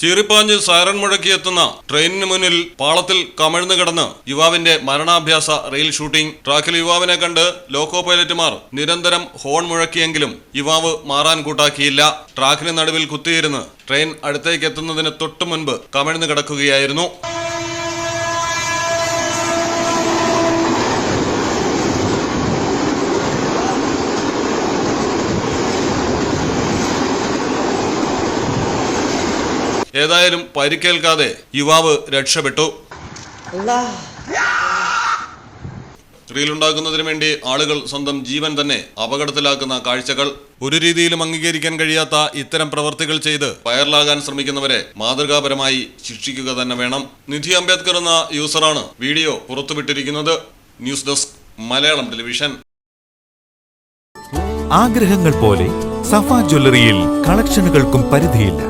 ചീറിപ്പാഞ്ഞ് siren മുഴക്കി എത്തുന്ന ട്രെയിനിന് മുന്നിൽ പാളത്തിൽ കമഴ്ന്നു കിടന്ന് യുവാവിന്റെ മരണാഭ്യാസ റെയിൽ ഷൂട്ടിംഗ്. ട്രാക്കിൽ യുവാവിനെ കണ്ട് ലോക്കോ പൈലറ്റുമാർ നിരന്തരം ഹോൺ മുഴക്കിയെങ്കിലും യുവാവ് മാറാൻ കൂട്ടാക്കിയില്ല. ട്രാക്കിന് നടുവിൽ കുത്തിയിരുന്ന് ട്രെയിൻ അടുത്തേക്ക് എത്തുന്നതിന് തൊട്ടു മുൻപ് കമഴ്ന്നു കിടക്കുകയായിരുന്നു. ഏതായാലും പരിക്കേൽക്കാതെ യുവാവ് രക്ഷപ്പെട്ടു. റീലുണ്ടാക്കുന്നതിന് വേണ്ടി ആളുകൾ സ്വന്തം ജീവൻ തന്നെ അപകടത്തിലാക്കുന്ന കാഴ്ചകൾ. ഒരു രീതിയിലും അംഗീകരിക്കാൻ കഴിയാത്ത ഇത്തരം പ്രവർത്തികൾ ചെയ്ത് വൈറലാകാൻ ശ്രമിക്കുന്നവരെ മാതൃകാപരമായി ശിക്ഷിക്കുക തന്നെ വേണം. നിധി അംബേദ്കർ എന്ന യൂസറാണ് video പുറത്തുവിട്ടിരിക്കുന്നത്. News desk Malayalam television. ആഗ്രഹങ്ങൾ പോലെ സഫ ജ്വല്ലറിയിൽ കളക്ഷനുകൾക്കും പരിധിയില്ല.